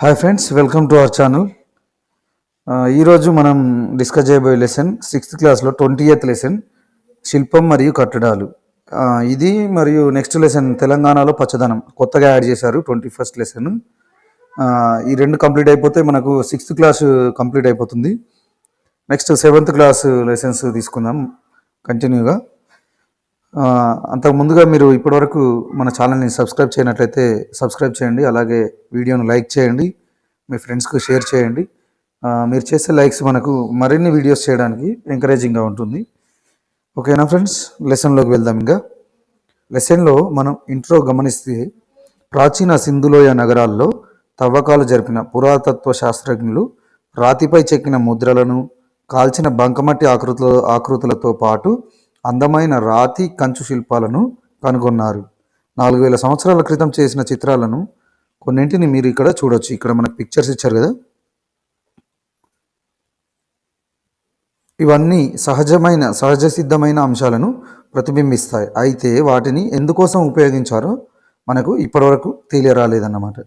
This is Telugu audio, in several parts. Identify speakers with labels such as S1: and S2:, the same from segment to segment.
S1: Hi friends welcome to our channel ఈరోజు మనం డిస్కస్ చేయబోయే లెసన్ సిక్స్త్ క్లాస్లో ట్వంటీ ఎయిత్ లెసన్ శిల్పం మరియు కట్టడాలు. ఇది మరియు నెక్స్ట్ లెసన్ తెలంగాణలో పచ్చదనం. కొత్తగా యాడ్ చేశారు ట్వంటీ ఫస్ట్ లెసన్ ఈ రెండు కంప్లీట్ అయిపోతే మనకు సిక్స్త్ క్లాస్ కంప్లీట్ అయిపోతుంది. నెక్స్ట్ సెవెంత్ క్లాస్ లెసన్స్ తీసుకుందాం. కంటిన్యూగా అంతకు ముందుగా మీరు ఇప్పటివరకు మన ఛానల్ని సబ్స్క్రైబ్ చేయనట్లయితే సబ్స్క్రైబ్ చేయండి అలాగే వీడియోను లైక్ చేయండి మీ ఫ్రెండ్స్కు షేర్ చేయండి. మీరు చేసే లైక్స్ మనకు మరిన్ని వీడియోస్ చేయడానికి ఎంకరేజింగ్గా ఉంటుంది. ఓకేనా ఫ్రెండ్స్? లెసన్లోకి వెళ్దాం ఇంకా. లెసన్లో మనం ఇంట్రో గమనిస్తే ప్రాచీన సింధులోయ నగరాల్లో తవ్వకాలు జరిపిన పురాతత్వ శాస్త్రజ్ఞులు రాతిపై చెక్కిన ముద్రలను కాల్చిన బంకమట్టి ఆకృతుల ఆకృతులతో పాటు అందమైన రాతి కంచు శిల్పాలను కనుగొన్నారు. నాలుగు వేల సంవత్సరాల క్రితం చేసిన చిత్రాలను కొన్నింటిని మీరు ఇక్కడ చూడొచ్చు. ఇక్కడ మనకు పిక్చర్స్ ఇచ్చారు కదా? ఇవన్నీ సహజమైన సహజ సిద్ధమైన అంశాలను ప్రతిబింబిస్తాయి. అయితే వాటిని ఎందుకోసం ఉపయోగించారో మనకు ఇప్పటివరకు తెలియరాలేదన్నమాట.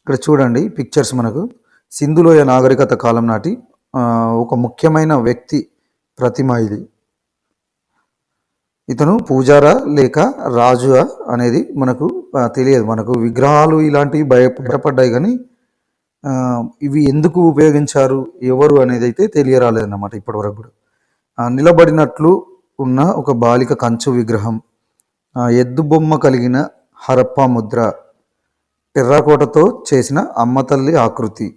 S1: ఇక్కడ చూడండి పిక్చర్స్ మనకు. సింధులోయ నాగరికత కాలం నాటి ఒక ముఖ్యమైన వ్యక్తి ప్రతిమ ఇది. ఇతను పూజారా లేక రాజుగా అనేది మనకు తెలియదు. మనకు విగ్రహాలు ఇలాంటివి భయ భయపడ్డాయి కానీ ఇవి ఎందుకు ఉపయోగించారు ఎవరు అనేది అయితే తెలియరాలేదన్నమాట ఇప్పటివరకు కూడా. నిలబడినట్లు ఉన్న ఒక బాలిక కంచు విగ్రహం ఎద్దు బొమ్మ కలిగిన హరప్ప ముద్ర టెర్రాకోటతో చేసిన అమ్మతల్లి ఆకృతి.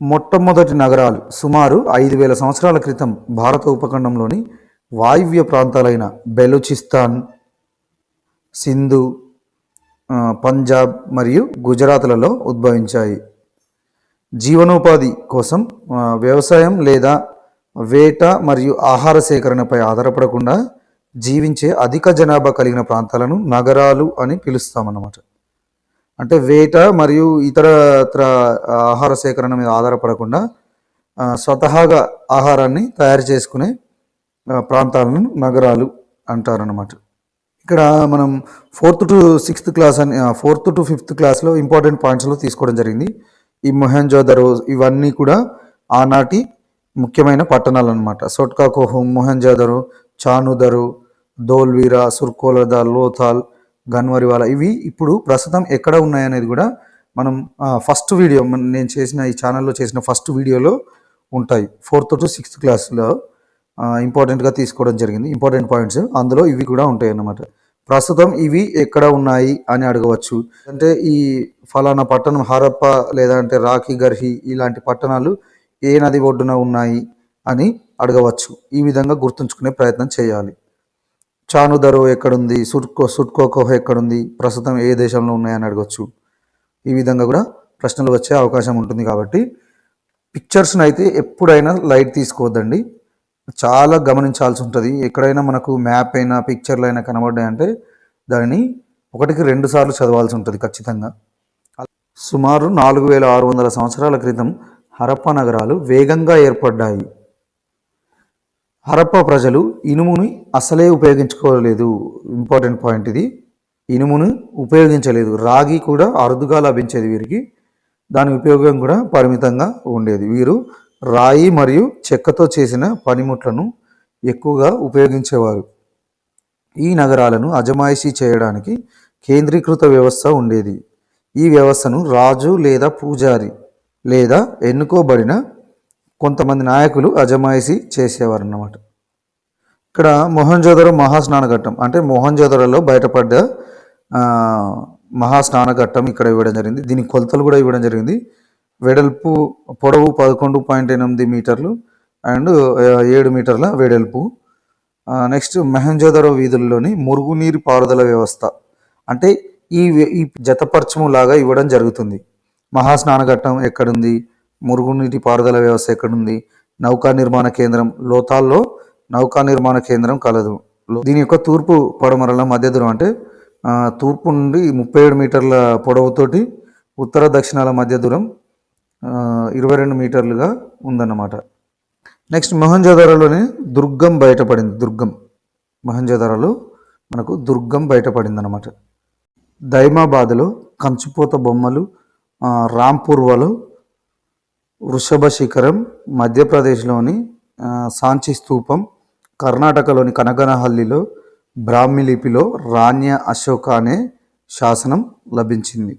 S1: మొట్టమొదటి నగరాలు సుమారు ఐదు వేల సంవత్సరాల క్రితం భారత ఉపఖండంలోని వాయువ్య ప్రాంతాలైన బెలూచిస్తాన్ సింధు పంజాబ్ మరియు గుజరాత్లలో ఉద్భవించాయి. జీవనోపాధి కోసం వ్యవసాయం లేదా వేట మరియు ఆహార సేకరణపై ఆధారపడకుండా జీవించే అధిక జనాభా కలిగిన ప్రాంతాలను నగరాలు అని పిలుస్తామన్నమాట. అంటే వేట మరియు ఇతర ఆహార సేకరణ మీద ఆధారపడకుండా స్వతహాగా ఆహారాన్ని తయారు చేసుకునే ప్రాంతాలను నగరాలు అంటారన్నమాట. ఇక్కడ మనం ఫోర్త్ టు సిక్స్త్ క్లాస్ అని ఫోర్త్ టు ఫిఫ్త్ క్లాస్లో ఇంపార్టెంట్ పాయింట్స్లో తీసుకోవడం జరిగింది. ఈ మొహెంజోదరో ఇవన్నీ కూడా ఆనాటి ముఖ్యమైన పట్టణాలు అనమాట సొట్కాకోహం మొహెంజోదరో చానుదరు దోల్వీరా సుర్కోలద లోథాల్ గన్వరివాల ఇవి ఇప్పుడు ప్రస్తుతం ఎక్కడ ఉన్నాయనేది కూడా మనం ఫస్ట్ వీడియో నేను చేసిన ఈ ఛానల్లో చేసిన ఫస్ట్ వీడియోలో ఉంటాయి. ఫోర్త్ టు సిక్స్త్ క్లాస్లో ఇంపార్టెంట్గా తీసుకోవడం జరిగింది. ఇంపార్టెంట్ పాయింట్స్ అందులో ఇవి కూడా ఉంటాయి అన్నమాట ప్రస్తుతం ఇవి ఎక్కడ ఉన్నాయి అని అడగవచ్చు. అంటే ఈ ఫలానా పట్టణం హరప్ప లేదంటే రాఖీ గర్హి ఇలాంటి పట్టణాలు ఏ నది ఒడ్డున ఉన్నాయి అని అడగవచ్చు. ఈ విధంగా గుర్తుంచుకునే ప్రయత్నం చేయాలి. చానుదరు ఎక్కడుంది? సుట్కో సుట్కోకోహ ఎక్కడుంది? ప్రస్తుతం ఏ దేశంలో ఉన్నాయని అడగవచ్చు ఈ విధంగా కూడా ప్రశ్నలు వచ్చే అవకాశం ఉంటుంది కాబట్టి పిక్చర్స్ని అయితే ఎప్పుడైనా లైట్ తీసుకోవద్దండి. చాలా గమనించాల్సి ఉంటుంది. ఎక్కడైనా మనకు మ్యాప్ అయినా పిక్చర్లు అయినా కనబడ్డాయంటే దానిని ఒకటికి రెండు సార్లు చదవాల్సి ఉంటుంది ఖచ్చితంగా. సుమారు నాలుగు వేల ఆరు వందల సంవత్సరాల క్రితం హరప్ప నగరాలు వేగంగా ఏర్పడ్డాయి. హరప్ప ప్రజలు ఇనుముని అసలే ఉపయోగించుకోలేదు. ఇంపార్టెంట్ పాయింట్ ఇది. ఇనుమును ఉపయోగించలేదు. రాగి కూడా అరుదుగా లభించేది వీరికి. దాని ఉపయోగం కూడా పరిమితంగా ఉండేది. వీరు రాయి మరియు చెక్కతో చేసిన పనిముట్లను ఎక్కువగా ఉపయోగించేవారు. ఈ నగరాలను అజమాయిషీ చేయడానికి కేంద్రీకృత వ్యవస్థ ఉండేది. ఈ వ్యవస్థను రాజు లేదా పూజారి లేదా ఎన్నుకోబడిన కొంతమంది నాయకులు అజమాయిషీ చేసేవారు అన్నమాట ఇక్కడ మొహంజోదరో మహాస్నానఘట్టం అంటే మొహంజోదరలో బయటపడ్డ మహాస్నానఘట్టం ఇక్కడ ఇవ్వడం జరిగింది. దీని కొలతలు కూడా ఇవ్వడం జరిగింది. వెడల్పు పొడవు పదకొండు పాయింట్ ఎనిమిది మీటర్లు అండ్ ఏడు మీటర్ల వెడల్పు. నెక్స్ట్ మెహంజోదరో వీధుల్లోని మురుగునీరు పారుదల వ్యవస్థ. అంటే ఈ ఈ జతపరచము లాగా ఇవ్వడం జరుగుతుంది. మహాస్నానఘట్టం ఎక్కడుంది? మురుగునీటి పారుదల వ్యవస్థ ఎక్కడుంది? నౌకా నిర్మాణ కేంద్రం లోతాల్లో నౌకా నిర్మాణ కేంద్రం కలదు. దీని యొక్క తూర్పు పడమరల మధ్య దూరం అంటే తూర్పు నుండి ముప్పై ఏడు మీటర్ల పొడవుతోటి ఉత్తర దక్షిణాల మధ్య దూరం ఇరవై రెండు మీటర్లుగా ఉందన్నమాట. నెక్స్ట్ మొహంజోదారోలోనే దుర్గం బయటపడింది. దుర్గం. మొహంజోదారోలో మనకు దుర్గం బయటపడింది అనమాట దైమాబాద్లో కంచుపోత బొమ్మలు రాంపూర్వలో వృషభ శిఖరం మధ్యప్రదేశ్లోని సాంచి స్తూపం కర్ణాటకలోని కనగనహల్లిలో బ్రాహ్మి లిపిలో రాణ్య అశోక అనే శాసనం లభించింది.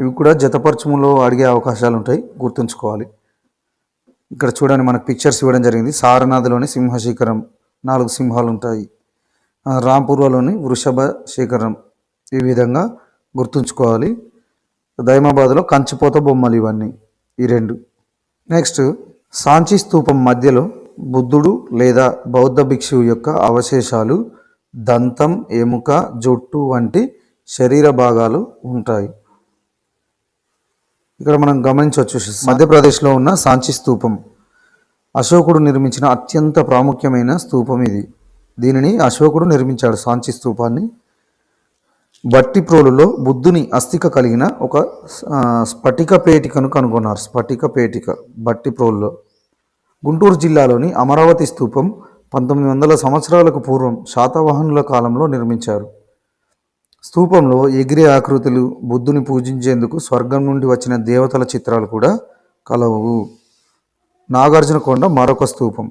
S1: ఇవి కూడా జతపరచములో అడిగే అవకాశాలు ఉంటాయి గుర్తుంచుకోవాలి. ఇక్కడ చూడండి మనకు పిక్చర్స్ ఇవ్వడం జరిగింది. సారనాథ్లోని సింహశిఖరం నాలుగు సింహాలు ఉంటాయి రాంపూర్వలోని వృషభ శిఖరం ఈ విధంగా గుర్తుంచుకోవాలి. దైమాబాద్లో కంచిపోత బొమ్మలు ఇవన్నీ ఈ రెండు. నెక్స్ట్ సాంచి స్తూపం మధ్యలో బుద్ధుడు లేదా బౌద్ధ భిక్షువు యొక్క అవశేషాలు దంతం ఎముక జుట్టు వంటి శరీర భాగాలు ఉంటాయి. ఇక్కడ మనం గమనించవచ్చు మధ్యప్రదేశ్లో ఉన్న సాంచి స్తూపం అశోకుడు నిర్మించిన అత్యంత ప్రాముఖ్యమైన స్తూపం ఇది. దీనిని అశోకుడు నిర్మించాడు సాంచి స్తూపాన్ని బట్టిప్రోలులో బుద్ధుని అస్థిక కలిగిన ఒక స్ఫటిక పేటికను కనుగొన్నారు. స్ఫటిక పేటిక బట్టిప్రోలులో గుంటూరు జిల్లాలోని అమరావతి స్తూపం పంతొమ్మిది వందల సంవత్సరాలకు పూర్వం శాతవాహనుల కాలంలో నిర్మించారు. స్తూపంలో ఎగిరే ఆకృతులు బుద్ధుని పూజించేందుకు స్వర్గం నుండి వచ్చిన దేవతల చిత్రాలు కూడా కలవు. నాగార్జునకొండ మరొక స్తూపం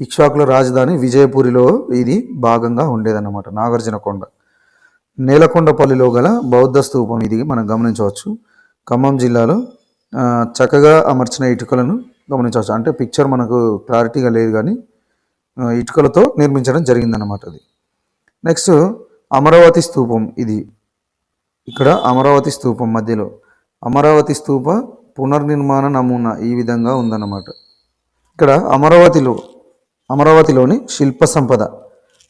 S1: ఇక్ష్వాకుల రాజధాని విజయపురిలో ఇది భాగంగా ఉండేదన్నమాట నాగార్జునకొండ నేలకొండపల్లిలో గల బౌద్ధ స్తూపం ఇది మనం గమనించవచ్చు. ఖమ్మం జిల్లాలో చక్కగా అమర్చిన ఇటుకలను గమనించవచ్చు. అంటే పిక్చర్ మనకు క్లారిటీగా లేదు కానీ ఇటుకలతో నిర్మించడం జరిగిందన్నమాట అది. నెక్స్ట్ అమరావతి స్తూపం ఇది. ఇక్కడ అమరావతి స్తూపం మధ్యలో. అమరావతి స్తూప పునర్నిర్మాణ నమూనా ఈ విధంగా ఉందన్నమాట. ఇక్కడ అమరావతిలో అమరావతిలోని శిల్ప సంపద.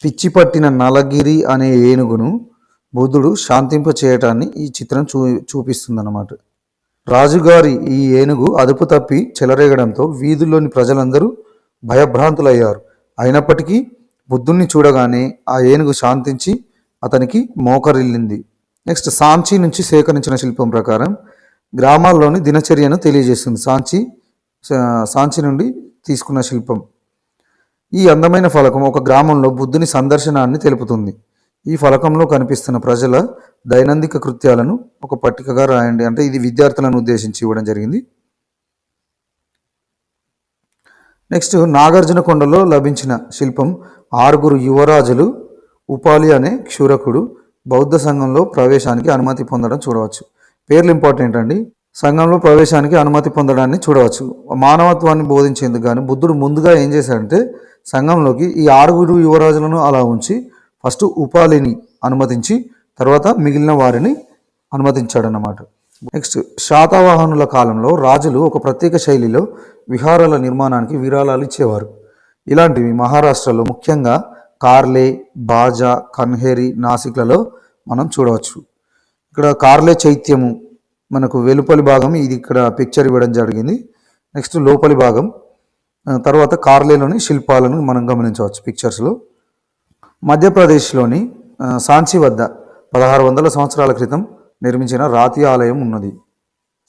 S1: పిచ్చిపట్టిన నలగిరి అనే ఏనుగును బుద్ధుడు శాంతింప చేయటాన్ని ఈ చిత్రం చూ చూపిస్తుందన్నమాట. రాజుగారి ఈ ఏనుగు అదుపు తప్పి చెలరేగడంతో వీధుల్లోని ప్రజలందరూ భయభ్రాంతులయ్యారు. అయినప్పటికీ బుద్ధుణ్ణి చూడగానే ఆ ఏనుగు శాంతించి అతనికి మోకరిల్లింది. నెక్స్ట్ సాంచి నుంచి సేకరించిన శిల్పం ప్రకారం గ్రామాల్లోని దినచర్యను తెలియజేస్తుంది. సాంచి సాంచి నుండి తీసుకున్న శిల్పం. ఈ అందమైన ఫలకం ఒక గ్రామంలో బుద్ధుని సందర్శనాన్ని తెలుపుతుంది. ఈ ఫలకంలో కనిపిస్తున్న ప్రజల దైనందిక కృత్యాలను ఒక పట్టికగా రాయండి. అంటే ఇది విద్యార్థులను ఉద్దేశించి ఇవ్వడం జరిగింది. నెక్స్ట్ నాగార్జునకొండలో లభించిన శిల్పం ఆరుగురు యువరాజులు ఉపాలి అనే క్షురకుడు బౌద్ధ సంఘంలో ప్రవేశానికి అనుమతి పొందడం చూడవచ్చు. పేర్లు ఇంపార్టెంట్ అండి. సంఘంలో ప్రవేశానికి అనుమతి పొందడాన్ని చూడవచ్చు. మానవత్వాన్ని బోధించేందుకు కానీ బుద్ధుడు ముందుగా ఏం చేశాడంటే సంఘంలోకి ఈ ఆరుగురు యువరాజులను అలా ఉంచి ఫస్ట్ ఉపాలిని అనుమతించి తర్వాత మిగిలిన వారిని అనుమతించాడన్నమాట. నెక్స్ట్ శాతవాహనుల కాలంలో రాజులు ఒక ప్రత్యేక శైలిలో విహారాల నిర్మాణానికి విరాళాలు ఇచ్చేవారు. ఇలాంటివి మహారాష్ట్రలో ముఖ్యంగా కార్లే బాజా కన్హేరి నాసిక్లలో మనం చూడవచ్చు. ఇక్కడ కార్లే చైత్యము మనకు వెలుపలి భాగం ఇది ఇక్కడ పిక్చర్ ఇవ్వడం జరిగింది. నెక్స్ట్ లోపలి భాగం తర్వాత కార్లేలోని శిల్పాలను మనం గమనించవచ్చు పిక్చర్స్లో మధ్యప్రదేశ్లోని సాంచి వద్ద పదహారు వందల సంవత్సరాల క్రితం నిర్మించిన రాతి ఆలయం ఉన్నది.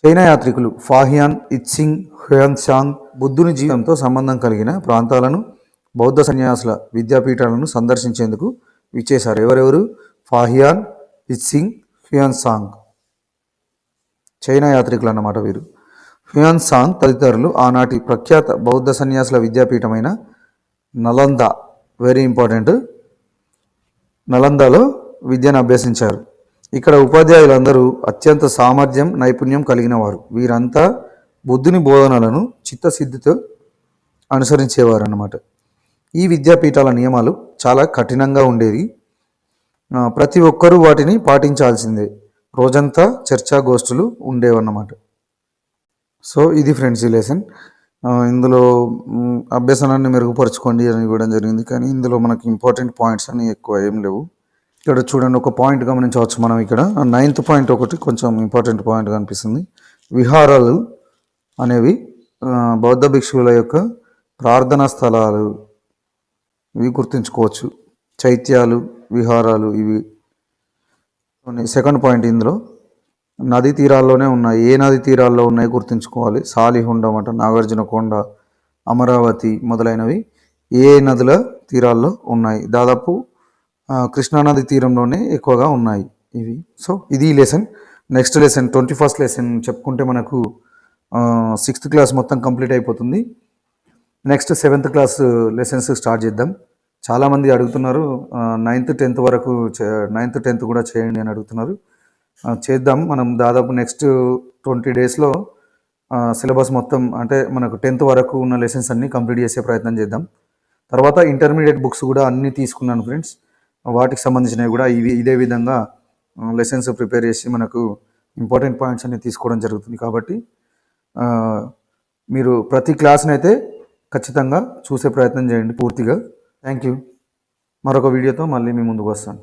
S1: చైనా యాత్రికులు ఫాహియాన్ ఇత్సింగ్ హ్యుయాన్సాంగ్ బుద్ధుని జీవంతో సంబంధం కలిగిన ప్రాంతాలను బౌద్ధ సన్యాసుల విద్యాపీఠాలను సందర్శించేందుకు విచ్చేశారు. ఎవరెవరు? ఫాహియాన్ హిత్సింగ్ హ్యుయాన్సాంగ్. చైనా యాత్రికులు అన్నమాట వీరు. హ్యుయాన్ సాంగ్ తదితరులు ఆనాటి ప్రఖ్యాత బౌద్ధ సన్యాసుల విద్యాపీఠమైన నలంద వెరీ ఇంపార్టెంట్ నలందలో విద్యను అభ్యసించారు. ఇక్కడ ఉపాధ్యాయులందరూ అత్యంత సామర్థ్యం నైపుణ్యం కలిగిన వారు. వీరంతా బుద్ధుని బోధనలను చిత్తశుద్ధితో అనుసరించేవారు అన్నమాట ఈ విద్యాపీఠాల నియమాలు చాలా కఠినంగా ఉండేవి. ప్రతి ఒక్కరూ వాటిని పాటించాల్సిందే. రోజంతా చర్చా గోష్ఠులు ఉండేవన్నమాట. సో ఇది ఫ్రెండ్స్ ఈ లెసన్ ఇందులో అభ్యసనాన్ని మెరుగుపరచుకోండి అని ఇవ్వడం జరిగింది. కానీ ఇందులో మనకి ఇంపార్టెంట్ పాయింట్స్ అని ఎక్కువ ఏం లేవు. ఇక్కడ చూడండి ఒక పాయింట్ గమనించవచ్చు మనం ఇక్కడ. నైన్త్ పాయింట్ ఒకటి కొంచెం ఇంపార్టెంట్ పాయింట్ కనిపిస్తుంది విహారాలు అనేవి బౌద్ధ భిక్షువుల యొక్క ప్రార్థనా స్థలాలు ఇవి గుర్తుంచుకోవచ్చు. చైత్యాలు విహారాలు ఇవి. సెకండ్ పాయింట్ ఇందులో. నదీ తీరాల్లోనే ఉన్నాయి. ఏ నది తీరాల్లో ఉన్నాయి గుర్తుంచుకోవాలి. సాలిహుండం అంట నాగార్జున కొండ అమరావతి మొదలైనవి ఏ నదుల తీరాల్లో ఉన్నాయి? దాదాపు కృష్ణానది తీరంలోనే ఎక్కువగా ఉన్నాయి ఇవి. సో ఇది lesson next lesson twenty first lesson చెప్పుకుంటే మనకు సిక్స్త్ క్లాస్ మొత్తం కంప్లీట్ అయిపోతుంది. Next seventh class lessons start చేద్దాం. చాలామంది అడుగుతున్నారు నైన్త్ టెన్త్ వరకు నైన్త్ టెన్త్ కూడా చేయండి అని అడుగుతున్నారు. చేద్దాం. మనం దాదాపు నెక్స్ట్ ట్వంటీ డేస్లో సిలబస్ మొత్తం అంటే మనకు టెన్త్ వరకు ఉన్న లెసన్స్ అన్నీ కంప్లీట్ చేసే ప్రయత్నం చేద్దాం. తర్వాత ఇంటర్మీడియట్ బుక్స్ కూడా అన్నీ తీసుకున్నాను ఫ్రెండ్స్. వాటికి సంబంధించినవి కూడా ఇవి ఇదే విధంగా లెసన్స్ ప్రిపేర్ చేసి మనకు ఇంపార్టెంట్ పాయింట్స్ అన్ని తీసుకోవడం జరుగుతుంది. కాబట్టి మీరు ప్రతి క్లాస్ని అయితే ఖచ్చితంగా చూసే ప్రయత్నం చేయండి పూర్తిగా. థ్యాంక్ యూ మరొక వీడియోతో మళ్ళీ మీ ముందుకు వస్తాను.